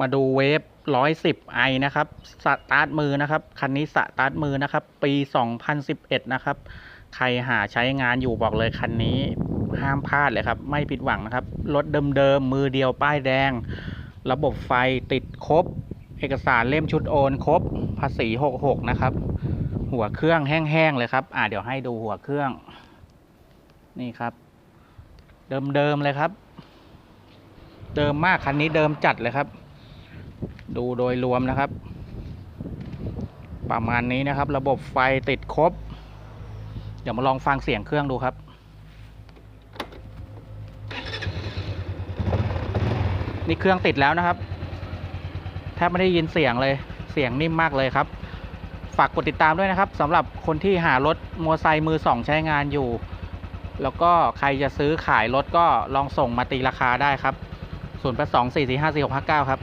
มาดูเวฟ110ไอนะครับ สตาร์ทมือนะครับ คันนี้สตาร์ทมือนะครับ ปี2011นะครับ ใครหาใช้งานอยู่บอกเลยคันนี้ห้ามพลาดเลยครับ ไม่ผิดหวังนะครับ รถเดิมๆ มือเดียวป้ายแดง ระบบไฟติดครบ เอกสารเล่มชุดโอนครบ ภาษี66นะครับ หัวเครื่องแห้งๆเลยครับ อ่าเดี๋ยวให้ดูหัวเครื่อง นี่ครับ เดิมๆเลยครับ เดิมมากคันนี้เดิมจัดเลยครับ ดูโดยรวมนะครับ ประมาณนี้นะครับ ระบบไฟติดครบ เดี๋ยวมาลองฟังเสียงเครื่องดูครับ นี่เครื่องติดแล้วนะครับ แทบไม่ได้ยินเสียงเลยเสียงนิ่มมากเลยครับ ฝากกดติดตามด้วยนะครับสำหรับคนที่หารถมอเตอร์ไซค์มือสองใช้งานอยู่ แล้วก็ใครจะซื้อขายรถก็ลองส่งมาตีราคาได้ครับ 0 8 2 4 4 5 4 6 5 9 ครับ